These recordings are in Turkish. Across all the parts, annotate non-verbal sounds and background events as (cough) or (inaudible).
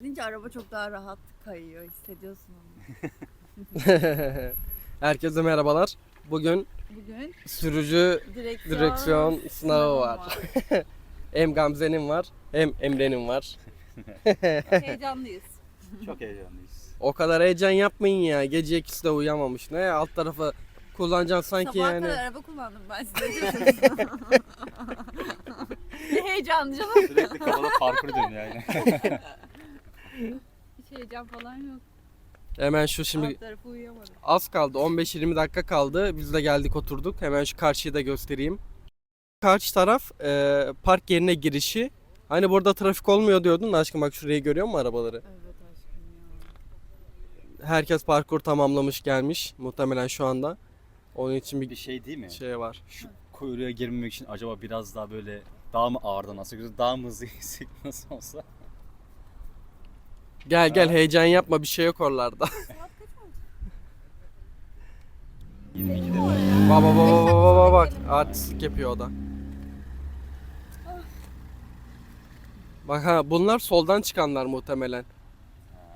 Gidince araba çok daha rahat kayıyor. Hissediyorsun onu. (laughs) Herkese merhabalar. Bugün Bugün sürücü direksiyon, direksiyon sınavı var. (laughs) Hem Gamze'nin var hem Emre'nin var. (laughs) Heyecanlıyız. Çok heyecanlıyız. O kadar heyecan yapmayın ya. Gece ikisi de uyuyamamış. Ne alt tarafı kullanacaksın sanki Sabaha yani. kadar araba kullandım ben size ne heyecanlı canım. Sürekli kafada parkur dönüyor yani. (laughs) Hiç heyecan falan yok. Hemen şu şimdi Alt tarafı uyuyamadım. az kaldı. 15-20 dakika kaldı. Biz de geldik oturduk. Hemen şu karşıyı da göstereyim. Karşı taraf e, park yerine girişi. Hani burada trafik olmuyor diyordun da aşkım bak şurayı görüyor musun arabaları? Evet aşkım ya. Herkes parkur tamamlamış gelmiş muhtemelen şu anda. Onun için bir Bir şey değil mi? şey var. Şu kuyruğa girmemek için acaba biraz daha böyle daha mı ağırdan nasıl güzel daha mı hızlı (laughs) nasıl olsa. Gel gel heyecan yapma bir şey yok oralarda. 22'de. baba baba baba baba bak artistlik yapıyor o da. Bak ha bunlar soldan çıkanlar muhtemelen.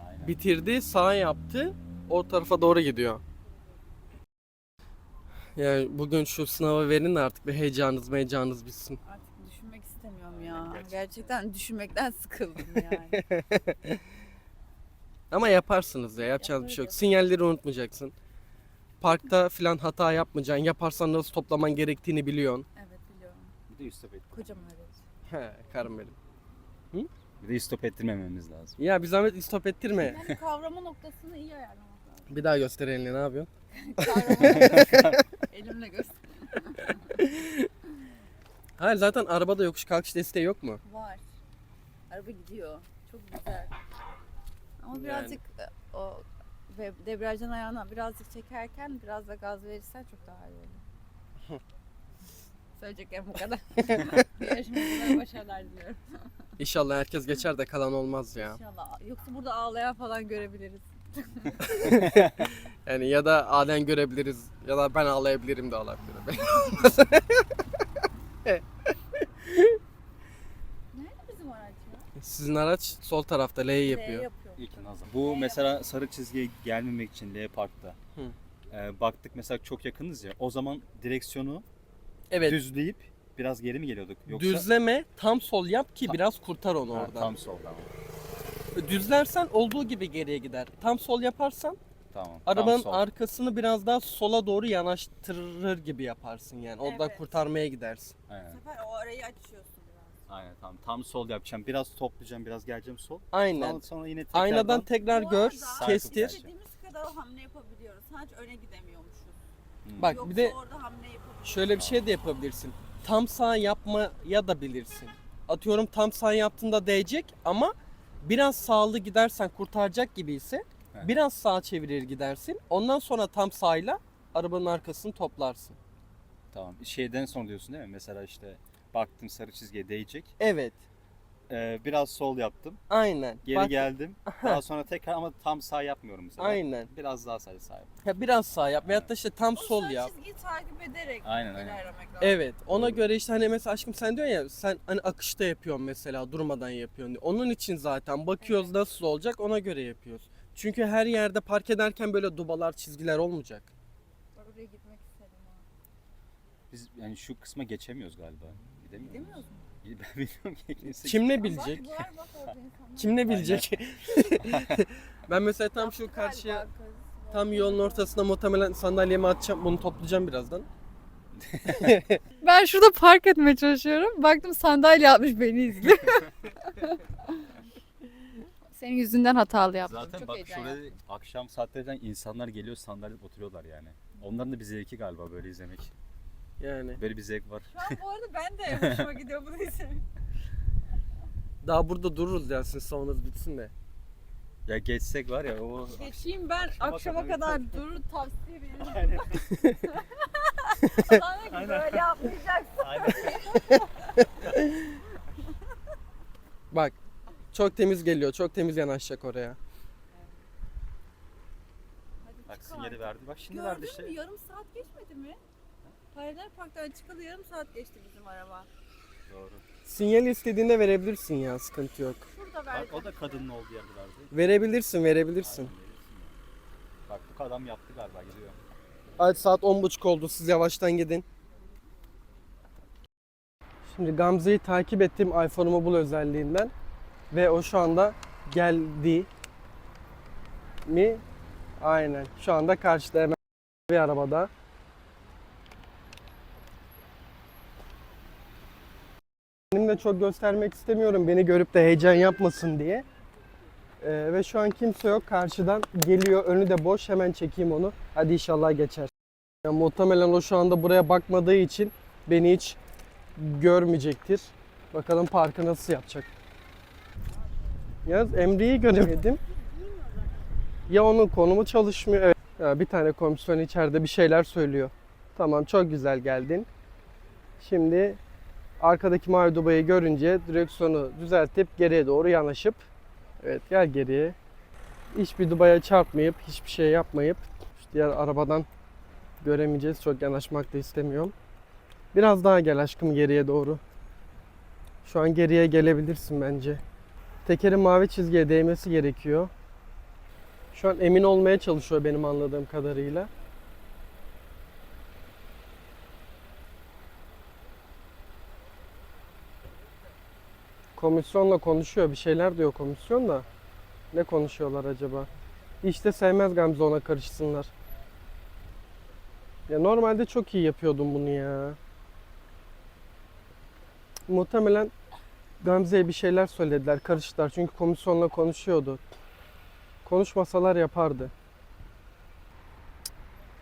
Aynen. Bitirdi sağ yaptı o tarafa doğru gidiyor. Yani bugün şu sınavı verin artık bir heyecanınız heyecanınız bitsin. Artık düşünmek istemiyorum ya. Gerçekten. Gerçekten düşünmekten sıkıldım yani. (laughs) Ama yaparsınız ya yapacağınız bir şey yok. Sinyalleri unutmayacaksın. Parkta filan hata yapmayacaksın. Yaparsan nasıl toplaman gerektiğini biliyorsun. evet biliyorum. Bir de stop et. Kocam öğretti. He karım benim. Bir de stop ettirmememiz lazım. Ya bir zahmet istop ettirme. Yani (laughs) kavrama noktasını iyi ayarlamak lazım. Bir daha göster elini ne yapıyorsun? (laughs) Kavrama noktasını (laughs) elimle göster. Hayır zaten arabada yokuş kalkış desteği yok mu? Var. Araba gidiyor. Çok güzel. Ama Yani. birazcık e, o ve debriyajdan ayağına birazcık çekerken biraz da gaz verirsen çok daha iyi olur. (laughs) Söyleyeceklerim bu kadar. (laughs) Yarışmacılara başarılar diliyorum. (laughs) İnşallah herkes geçer de kalan olmaz ya. İnşallah. Yoksa burada ağlayan falan görebiliriz. Yani ya da Aden görebiliriz ya da ben ağlayabilirim de olabilir. Nerede bizim araç ya? Sizin araç sol tarafta L yapıyor. L yapıyor. İlk nazar. Bu mesela sarı çizgiye gelmemek için L parkta. Hı. Ee, baktık mesela çok yakınız ya. O zaman direksiyonu Evet. düzleyip biraz geri mi geliyorduk? Yoksa Düzleme tam sol yap ki Ta- biraz kurtar onu Ha, oradan. tam soldan. Düzlersen olduğu gibi geriye gider. Tam sol yaparsan Tamam. arabanın tam sol. arkasını biraz daha sola doğru yanaştırır gibi yaparsın yani. Oradan Evet. kurtarmaya gidersin. Bu Aynen. sefer o arayı açıyorsun. Aynen tamam. Tam sol yapacağım. Biraz toplayacağım, biraz geleceğim sol. Aynen. Sonra, sonra yine tekrardan Aynadan tekrar Bu gör, arada kestir. İstediğimiz kadar hamle yapabiliyoruz. Sadece öne gidemiyormuşuz. Hmm. Bak Yoksa bir de orada hamle yapabiliyoruz. şöyle bir şey de yapabilirsin. Tam sağ yapmaya da bilirsin. Atıyorum tam sağ yaptığında değecek ama biraz sağlı gidersen kurtaracak gibi ise Evet. biraz sağa çevirir gidersin. Ondan sonra tam sağıyla arabanın arkasını toplarsın. Tamam. Şeyden sonra diyorsun değil mi? Mesela işte baktım sarı çizgiye değecek. Evet. Ee, biraz sol yaptım. Aynen. Geri Bak- geldim. Daha sonra tekrar ama tam sağ yapmıyorum mesela. Aynen. Biraz daha sadece sağ yap. Ya biraz sağ yap veyahut da işte tam O sol sarı yap. çizgiyi takip ederek Aynen, aynen. ilerlemek lazım. Evet. Ona Doğru. göre işte hani mesela aşkım sen diyorsun ya sen hani akışta yapıyorsun mesela durmadan yapıyorsun diye. Onun için zaten bakıyoruz Evet. nasıl olacak ona göre yapıyoruz. Çünkü her yerde park ederken böyle dubalar çizgiler olmayacak. Oraya gitmek istedim ha. Biz yani şu kısma geçemiyoruz galiba. Gidemiyor muyuz? Gidemiyoruz mu? Ben bilmiyorum ki. kimse- Kim ne Bak, bilecek? var bak orada insanlar. Kim ne bilecek? (laughs) ben mesela tam şu Galiba karşıya kız var. tam yolun ortasına muhtemelen sandalyemi atacağım. Bunu toplayacağım birazdan. (laughs) Ben şurada park etmeye çalışıyorum. Baktım sandalye atmış beni izliyor. (laughs) Senin yüzünden hatalı yaptım. Zaten Çok bak heyecan şurada akşam saatlerden insanlar geliyor sandalyede oturuyorlar yani. Onların da bir zevki galiba böyle izlemek. Yani Böyle bir zevk var. Şu an bu arada ben de (laughs) hoşuma gidiyor bunu izlemek. daha burada dururuz ya sizin savunuz bitsin de. Ya geçsek var ya o Geçeyim ben Akşama akşama, kadar kadar durur tavsiye veririm. Aynen. Sana ki böyle yapmayacaksın. Aynen. (laughs) Bak çok temiz geliyor. Çok temiz yanaşacak oraya. Hadi Bak çık sinyali artık. verdi. Bak şimdi verdi Gördün işte. mü yarım saat geçmedi mi? Paralel parktan çıkalı yarım saat geçti bizim araba. Doğru. Sinyal istediğinde verebilirsin ya sıkıntı yok. Şurada ver. Bak o da kadının olduğu yerde verdi. Verebilirsin verebilirsin. Bak bu adam yaptı galiba gidiyor. Hadi saat 10.30 oldu siz yavaştan gidin. Şimdi Gamze'yi takip ettim iPhone'umu bul özelliğinden. Ve o şu anda geldi mi? Aynen. Şu anda karşıda hemen bir arabada. De çok göstermek istemiyorum beni görüp de heyecan yapmasın diye. Ee, ve şu an kimse yok. Karşıdan geliyor. Önü de boş. Hemen çekeyim onu. Hadi inşallah geçer. Ya muhtemelen o şu anda buraya bakmadığı için beni hiç görmeyecektir. Bakalım parkı nasıl yapacak. Yalnız Emre'yi göremedim. Ya onun konumu çalışmıyor. Evet. Ya bir tane komisyon içeride bir şeyler söylüyor. Tamam çok güzel geldin. Şimdi arkadaki mavi dubayı görünce direksiyonu düzeltip geriye doğru yanaşıp Evet gel geriye. Hiçbir dubaya çarpmayıp hiçbir şey yapmayıp şu diğer arabadan göremeyeceğiz. Çok yanaşmak da istemiyorum. Biraz daha gel aşkım geriye doğru. Şu an geriye gelebilirsin bence. Tekerin mavi çizgiye değmesi gerekiyor. Şu an emin olmaya çalışıyor benim anladığım kadarıyla. Komisyonla konuşuyor. Bir şeyler diyor komisyon da. Ne konuşuyorlar acaba? İşte sevmez Gamze ona karışsınlar. Ya normalde çok iyi yapıyordum bunu ya. Muhtemelen Gamze'ye bir şeyler söylediler, karıştılar. Çünkü komisyonla konuşuyordu. Konuşmasalar yapardı.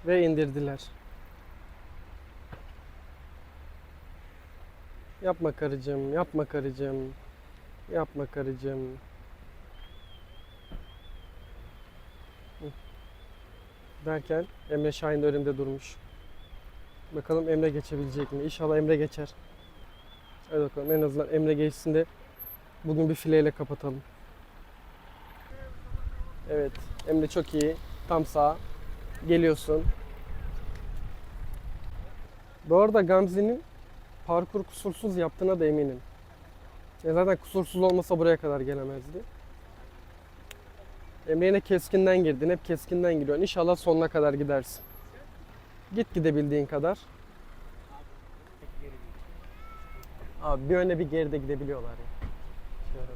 Ve indirdiler. Yapma karıcığım, yapma karıcığım. Yapma karıcığım. Derken Emre Şahin de önümde durmuş. Bakalım Emre geçebilecek mi? İnşallah Emre geçer. Hadi bakalım en azından Emre geçsin de bugün bir fileyle kapatalım. Evet Emre çok iyi. Tam sağ. Geliyorsun. Bu arada Gamze'nin parkur kusursuz yaptığına da eminim. Ya zaten kusursuz olmasa buraya kadar gelemezdi. Emre yine keskinden girdin. Hep keskinden giriyorsun. İnşallah sonuna kadar gidersin. Git gidebildiğin kadar. Abi bir öne bir geride gidebiliyorlar ya. Şöyle.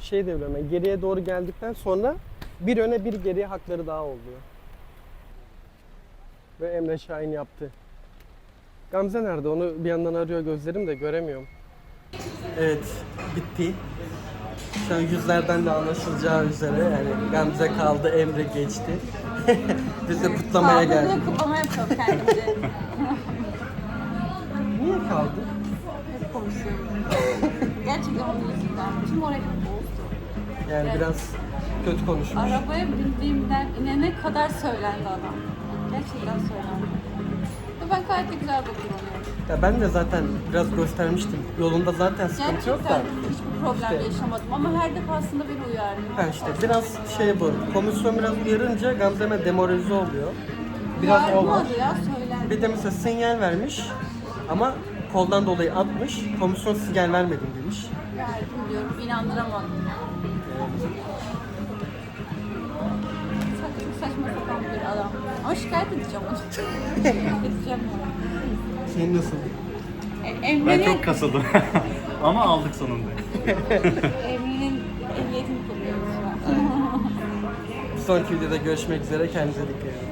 Şey de yani geriye doğru geldikten sonra bir öne bir geriye hakları daha oluyor. Ve Emre Şahin yaptı. Gamze nerede? Onu bir yandan arıyor gözlerim de göremiyorum. Evet, bitti. Şu an yüzlerden de anlaşılacağı üzere yani Gamze kaldı, Emre geçti. (laughs) Biz de kutlamaya geldik. Sağlıklı kutlama yapıyorum kendimce. (laughs) Niye kaldı? Hep konuşuyorum. Gerçekten onun yüzünden. Bütün moralim bozdu. Yani Evet. biraz kötü konuşmuş. Arabaya bindiğimden inene kadar söylendi adam. Gerçekten söylendi. Ve ben gayet de güzel bakıyorum. Ya ben de zaten biraz göstermiştim. Yolunda zaten sıkıntı yok da. Gerçekten hiçbir problem İşte. yaşamadım ama her defasında beni uyardı. Ha işte biraz şey bu. Komisyon biraz uyarınca Gamze hemen demoralize oluyor. Biraz o var. Uyarmadı ya söylendi. Bir de mesela sinyal vermiş ama koldan dolayı atmış. Komisyon sinyal vermedim demiş. Verdim diyorum inandıramadım. Saçma sapan bir adam. Ama şikayet edeceğim onu. (laughs) edeceğim onu. Senin nasıl? E, Ben Emre'nin, çok kasıldım. (laughs) Ama aldık sonunda. Emre'nin ehliyetini kullanıyoruz şu an. Bir sonraki videoda görüşmek üzere. Kendinize dikkat edin.